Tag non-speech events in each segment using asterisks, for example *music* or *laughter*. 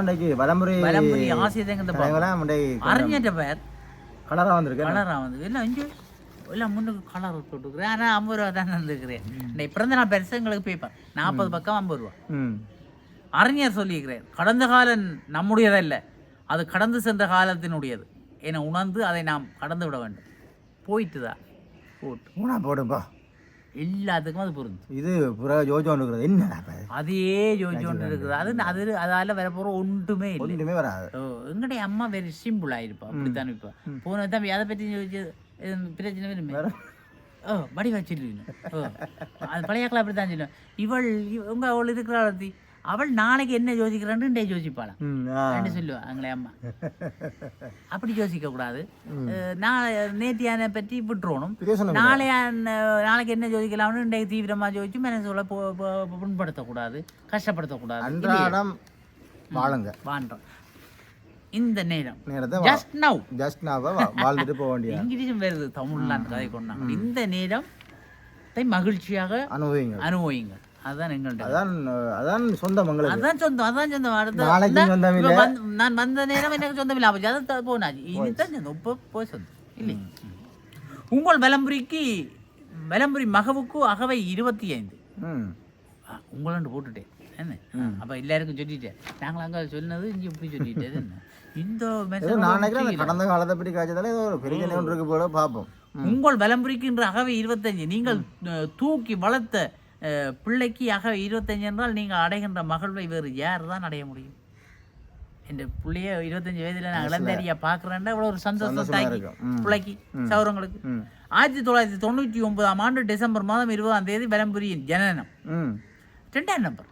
இன்றைக்கு வலம்புரி தலைவரெல்லாம் இன்றைக்கு அறிஞர்கிட்ட பேர். கலராக வந்திருக்கு கலராக வந்து எல்லாம் இங்கே எல்லாம் முன்னுக்கு கலர் போட்டுக்கிறேன் ஆனால் ஐம்பது ரூபா தான் வந்துருக்கிறேன் இந்த பிறந்த நாள் பெருசுங்களுக்கு பேப்பர் நாற்பது பக்கம் ஐம்பது ரூபா. அறிஞர் சொல்லியிருக்கிறேன் கடந்த காலம் நம்முடையதல்ல. அது கடந்து சென்ற காலத்தினுடையது. என உணர்ந்து அதை நாம் கடந்து விட வேண்டும். போயிட்டு தான். போட்டு. போடுப்பா எல்லாத்துக்கும் அது பொருந்து இது புற ஜோஜோ இருக்கிறது இது? அதே ஜோஜி ஒன்று இருக்குது. அது அது அதால வரப்போகிற ஒன்றுமே இல்லை. ஒன்றுமே வராது. எங்களுடைய அம்மா வெரி சிம்பிள் ஆயிருப்பா. அப்படித்தான் இப்போ. போன தம்பி அதை பற்றி பிரச்சனை வருமே ஓ படி வச்சிருக்கீங்க. ஓ அது பழைய அப்படி தான் சொல்லுவேன் இவள் இவ- உங்க அவள் இருக்கிறாள் அவள் நாளைக்கு என்ன யோசிக்கிறான்னு டே யோசிப்பாளாம் ரெண்டு சொல்லுவா எங்களை அம்மா. *laughs* அப்படி யோசிக்க கூடாது. நாளை நேத்தியான பற்றி விட்டுறணும் நாளைய நாளைக்கு என்ன யோசிக்கலாம்னு இன்றைக்கு தீவிரமா யோசிச்சு மனசுல புண்படுத்தக்கூடாது கஷ்டப்படுத்தக்கூடாது. அன்றாடம் வாழுங்க. வாண்டோம் இந்த நேரம். நேரத்தை ஜஸ்ட் நவ் ஜஸ்ட் நாவ வாழ்ந்துட்டு போக வேண்டிய இங்கிலீஷும் வருது தமிழ்லாம் கதை கொண்டாங்க இந்த நேரம் மகிழ்ச்சியாக அனுபவிங்க அனுபவிங்க அதுதான் எங்கள்ட்ட. அதான் அதான் சொந்தம் உங்களுக்கு அதான் சொந்தம் அதான் சொந்தம். அடுத்த நாளைக்கு சொந்தம் இல்ல. நான் வந்த நேரம் எனக்கு சொந்தம் இல்லை. அப்போ அதை போனாச்சு இனிதான் சொந்தம் இப்போ போய் சொந்தம். இல்லை. உங்கள் வலம்புரிக்கு வலம்புரி மகவுக்கு அகவை இருபத்தி ஐந்து. உங்களண்டு போட்டுட்டேன். என்ன? அப்ப எல்லாருக்கும் சொல்லிட்டேன். நாங்கள் அங்க சொன்னது இங்க இப்படி சொல்லிட்டேன். என்ன? இந்த. கடந்த காலத்தை பற்றி காய்ச்சதால ஏதோ ஒரு பெரிய ஒன்று இருக்கு போல பார்ப்போம். உங்கள் வலம்புரிக்கின்ற அகவை இருபத்தஞ்சு நீங்கள் தூக்கி வளர்த்த பிள்ளைக்கு அகவை இருபத்தஞ்சு என்றால் நீங்கள் அடைகின்ற மகிழ்வை வேறு யார் தான் அடைய முடியும்? இந்த பிள்ளைய இருபத்தஞ்சு வயதுல நான் இளந்தறியா பார்க்குறேன்டா இவ்வளோ ஒரு சந்தோஷம் தாக்கி. பிள்ளைக்கு சௌரங்களுக்கு ஆயிரத்தி தொள்ளாயிரத்தி தொண்ணூற்றி ஒன்பதாம் ஆண்டு டிசம்பர் மாதம் இருபதாம் தேதி வலம்புரியின் ஜனனம். ரெண்டாம் நம்பர்.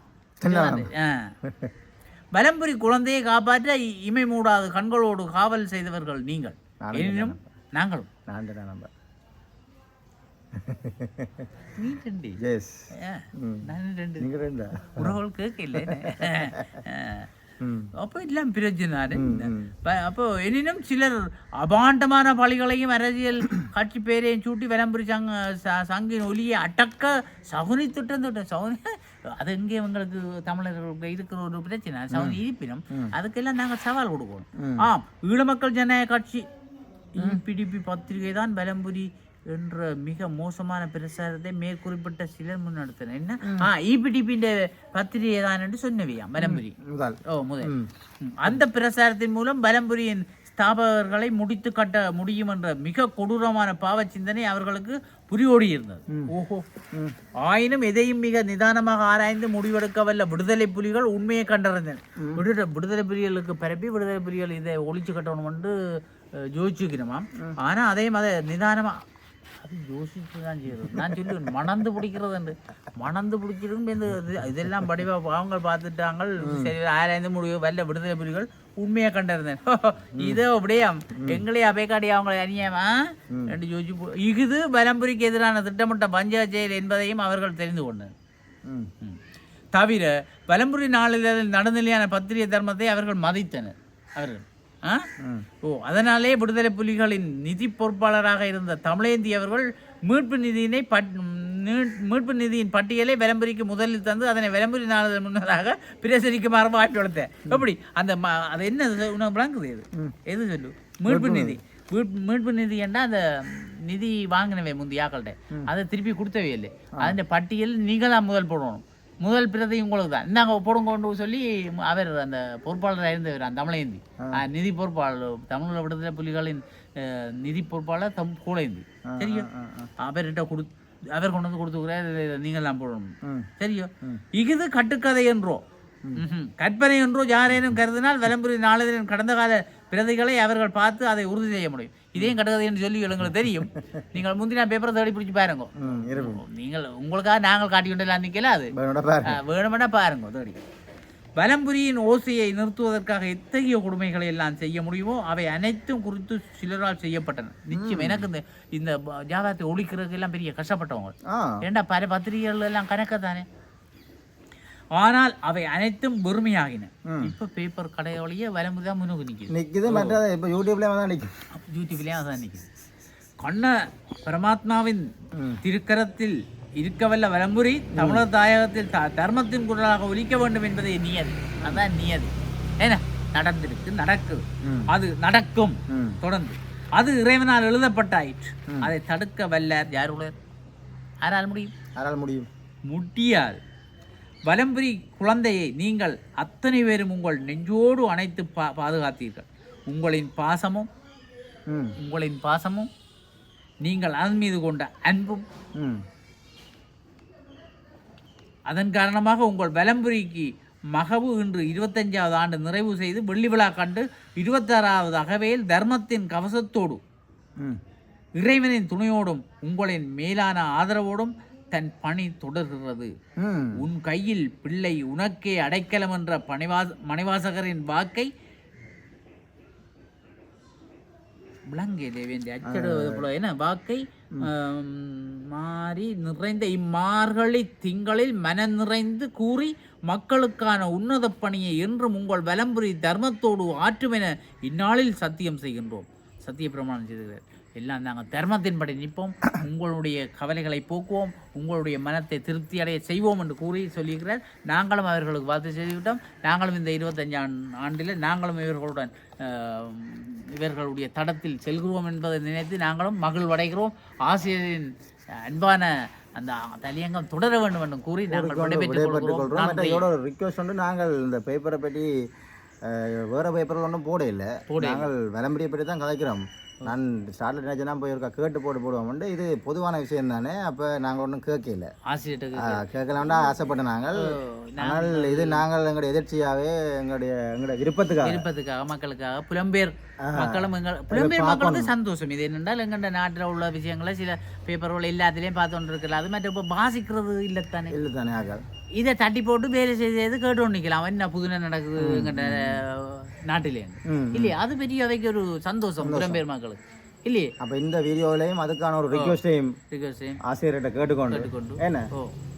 வலம்புரி குழந்தையை காப்பாற்ற இமை மூடாது கண்களோடு காவல் செய்தவர்கள் நீங்கள். எனினும் நாங்களும். ஆ, ம். நான் ரெண்டு நீங்கள் ரெண்டா உறவுகள் கேட்கல ம் அப்போ எல்லாம் பிரச்சனை ம். அப்போ எனினும் சிலர் அபாண்டமான பழிகளையும் அரசியல் கட்சி பேரையும் சூட்டி விளம்பரி சங்க சங்கின் ஒலியை அடக்க சகுனி திட்டம் திட்டம் சகுனி அது எங்கே எங்களுக்கு தமிழர்களுக்கு இருக்கிற ஒரு பிரச்சனை சகுனி இருப்பினும் அதுக்கெல்லாம் நாங்கள் சவால் கொடுக்கணும் ஆம் ஈழமக்கள் ஜனநாயக கட்சி இபிடிபி பத்திரிகை தான் விளம்புரி என்ற மிக மோசமான பிரசாரத்தை மேற்குறிப்பிட்ட சிலர் முன்னெடுத்தனர். என்ன? ஆ இபிடிபியின் பத்திரிகை தான் என்று சொன்னவியாம் முதல். ஓ முதல். அந்த பிரசாரத்தின் மூலம் பலம்புரியின் ஸ்தாபகர்களை முடித்து கட்ட முடியும் என்ற மிக கொடூரமான பாவ சிந்தனை அவர்களுக்கு புரியோடி இருந்தது ஓஹோ. ஆயினும் எதையும் மிக நிதானமாக ஆராய்ந்து முடிவெடுக்க வல்ல விடுதலை புலிகள் உண்மையை கண்டறிந்தனர். விடுதலை விடுதலை புலிகளுக்கு பரப்பி விடுதலை புலிகள் இதை ஒழிச்சு கட்டணும் என்று யோசிச்சுக்கணுமாம் ஆனா அதே மாதிரி நிதானமா அது யோசிச்சு தான் செய்யறது. நான் சொல்லுவேன் மணந்து பிடிக்கிறது என்று. மணந்து பிடிக்கிறது இந்த இது- இதெல்லாம் படிவா அவங்க பார்த்துட்டாங்க சரி ஆராய்ந்து முடிவு வல்ல விடுதலை புலிகள் உண்மையை கண்டிருந்தேன் *laughs* இதோ அப்படியே எங்களே அபேக்காடி அவங்களை அநியாயமா என்று யோசிச்சு இஃது பலம்புரிக்கு எதிரான திட்டமிட்ட பஞ்சாயத்து செயல் என்பதையும் அவர்கள் தெரிந்து கொண்டனர். தவிர பலம்புரி நாளிதழில் நடுநிலையான பத்திரிகை தர்மத்தை அவர்கள் மதித்தனர். அவர்கள்? ஓ அதனாலே விடுதலை புலிகளின் நிதி பொறுப்பாளராக இருந்த தமிழேந்தி அவர்கள் மீட்பு நிதியினை பட் மீட்பு நிதியின் பட்டியலை விளம்பரிக்கு முதலில் தந்து அதனை விளம்பரி நாளிதழ் முன்னதாக பிரசரிக்குமாறு வாய்ப்பு கொடுத்தேன். எப்படி? அந்த அது என்ன? உனக்கு விளங்குது இது? எது சொல்லு? மீட்பு நிதி. மீட்பு நிதி என்றால் அந்த நிதி வாங்கினவை முந்தையாக்கள்கிட்ட அதை திருப்பி கொடுத்தவே இல்லை. அதன் பட்டியல் நீங்களாம் முதல் போடணும். முதல் பிரதி உங்களுக்கு தான் இந்தாங்க போடுங்க கொண்டு சொல்லி அவர் அந்த பொறுப்பாளராக இருந்தவர் அந்த தமிழேந்தி. நிதி பொறுப்பாளர் தமிழக விடுதலை புலிகளின் நிதி பொறுப்பாளர் தம் கூலேந்தி சரியோ? அவர்கிட்ட கொடு அவர் கொண்டு வந்து கொடுத்துக்கிறார் நீங்களாம் போடணும். ம். சரியோ? இஃது கட்டுக்கதை என்றோ. கற்பனை என்றோ யாரேனும் கருதினால் விளம்பரி நாளிதழின் கடந்த கால பிரதிகளை அவர்கள் பார்த்து அதை உறுதி செய்ய முடியும். இதையும் கட்டுக்கதை என்று சொல்லி எங்களுக்கு தெரியும். *laughs* நீங்கள் முந்தின பேப்பரை தேடி பிடிச்சி பாருங்க. நீங்கள் உங்களுக்காக நாங்கள் காட்டிக்கொண்டெல்லாம் நிற்கல அது. வேணுமென்னா பாருங்க. தேடி. வலம்புரியின் ஓசையை நிறுத்துவதற்காக எத்தகைய கொடுமைகளை எல்லாம் செய்ய முடியுமோ அவை அனைத்தும் குறித்து சிலரால் செய்யப்பட்டன. நிச்சயம் எனக்கு இந்த இந்த ஜாதகத்தை ஒழிக்கிறதுக்கு எல்லாம் பெரிய கஷ்டப்பட்டவங்க. ஏண்டா பல பத்திரிகைகள் எல்லாம் கணக்க தானே? ஆனால் அவை அனைத்தும் வெறுமையாகின இப்ப பேப்பர் கடையோடைய வலம்புரி தான் முன்னுக்கு நிற்குது நிற்குது மற்றது இப்போ யூடியூப்லேயே தான் நிற்கும் யூடியூப்லேயும் அதான் நிற்குது கண்ண பரமாத்மாவின் திருக்கரத்தில் இருக்கவல்ல வலம்புரி தமிழர் தாயகத்தில் தர்மத்தின் குரலாக ஒலிக்க வேண்டும் என்பதே நியதி. அதான் நியதி. ஏன்னா நடந்திருக்கு நடக்குது. அது நடக்கும். தொடர்ந்து. அது இறைவனால் எழுதப்பட்டாயிற்று. அதை தடுக்க வல்லார் யார் யாரால் முடியும்? யாரால் முடியும்? முடியாது வலம்புரி குழந்தையை நீங்கள் அத்தனை பேரும் உங்கள் நெஞ்சோடு அணைத்து பா பாதுகாத்தீர்கள். உங்களின் பாசமும் உங்களின் பாசமும் நீங்கள் அதன் மீது கொண்ட அன்பும் அதன் காரணமாக உங்கள் வலம்புரிக்கு மகவு இன்று இருபத்தஞ்சாவது ஆண்டு நிறைவு செய்து வெள்ளி விழா கண்டு இருபத்தாறாவது அகவையில் தர்மத்தின் கவசத்தோடு ம். இறைவனின் துணையோடும் உங்களின் மேலான ஆதரவோடும் தன் பணி தொடர்கிறது. உன் கையில் பிள்ளை உனக்கே அடைக்கலம் என்ற பணிவாச மணிவாசகரின் வாக்கை விளங்கே தேவேந்தி. அச்சடுவது போல. என்ன? வாக்கை மாறி நிறைந்த இம்மார்கழி திங்களில் மனம் நிறைந்து கூறி மக்களுக்கான உன்னத பணியை என்றும் உங்கள் வலம்புரி தர்மத்தோடு ஆற்றுமென இந்நாளில் சத்தியம் செய்கின்றோம். சத்திய பிரமாணம் செய்துகிறார். எல்லாம் நாங்கள் தர்மத்தின்படி நிற்போம். உங்களுடைய கவலைகளை போக்குவோம். உங்களுடைய மனத்தை திருப்தி அடைய செய்வோம் என்று கூறி சொல்லியிருக்கிறார். நாங்களும் அவர்களுக்கு வாழ்த்து செய்துவிட்டோம். நாங்களும் இந்த இருபத்தஞ்சாம் ஆண்டில் நாங்களும் இவர்களுடன் இவர்களுடைய தடத்தில் செல்கிறோம் என்பதை நினைத்து நாங்களும் மகிழ்வடைகிறோம். ஆசிரியரின் அன்பான அந்த தலையங்கம் தொடர வேண்டும் என்று கூறி நாங்கள் விடைபெற்றுக் கொள்கிறோம். ரிக்வெஸ்ட் வந்து நாங்கள் இந்த பேப்பரை பற்றி வேற பேப்பரில் ஒன்றும் போட இல்லை நாங்கள் விளம்பரியை பற்றி தான் கதைக்கிறோம். நான் ஸ்டார்டில் நினச்சேன்னா போய் ஒருக்கா கேட்டு போட்டு போடுவோம் இது பொதுவான விஷயம் தானே அப்போ நாங்கள் ஒன்றும் கேட்கல. கேட்கலாம்னா ஆசைப்பட்ட நாங்கள். ஆனால் இது நாங்கள் எங்களுடைய எதிர்ச்சியாகவே எங்களுடைய எங்களுடைய விருப்பத்துக்காக. விருப்பத்துக்காக மக்களுக்காக புலம்பெயர் மக்களும் எங்கள் புலம்பெயர் மக்களுக்கு சந்தோஷம். இது என்னென்றால் எங்கள்ட நாட்டில் உள்ள விஷயங்களை சில பேப்பர்கள் எல்லாத்துலேயும் பார்த்து கொண்டு இருக்கலாம் அது மட்டும் இப்போ வாசிக்கிறது இல்லைத்தானே? இல்லை தானே ஆக்கள் இதை தட்டி போட்டு வேலை செய்து கேட்டு நிற்கலாம் என்ன புதுனை நடக்குது எங்கள்ட நாட்டிலே ம் இல்லையா அது பெரிய அவைக்கு ஒரு சந்தோஷம் புலம்பெயர் மக்களுக்கு இல்லையே? அப்போ இந்த வீடியோவிலையும் அதுக்கான ஒரு ரிக்வெஸ்டையும் ரிக்வஸ்ட் ஆசிரியர்கிட்ட கேட்டுக்கொண்டு. கேட்டுக்கொண்டு. என்ன?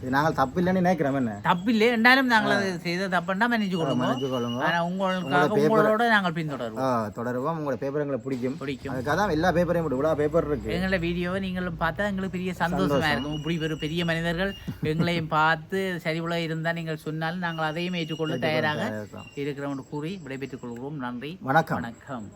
இது நாங்கள் தப்பு இல்லைன்னு நினைக்கிறோம் என்ன? தப்பில்லை. என்றாலும் நாங்கள் அது செய்த தப்புண்டா மன்னிச்சு கொடுங்க மன்னிச்சு கொள்ளுங்க. ஆனால் உங்களுக்காக உங்களோட நாங்கள் பின்தொடருவோம். தொடருவோம். உங்களோட பேப்பர் எங்களுக்கு பிடிக்கும். பிடிக்கும். அதுக்காக தான் எல்லா பேப்பரையும் இவ்வளோ பேப்பர் இருக்கு. எங்களோட வீடியோவை நீங்களும் பார்த்தா எங்களுக்கு பெரிய சந்தோஷமா இருக்கும். இப்படி ஒரு பெரிய மனிதர்கள் எங்களையும் பார்த்து சரிவுல இருந்தால் நீங்கள் சொன்னாலும் நாங்கள் அதையும் ஏற்றுக்கொள்ள தயாராக. இருக்கிறோம் கூறி விடைபெற்றுக் கொள்கிறோம். நன்றி. வணக்கம். வணக்கம்.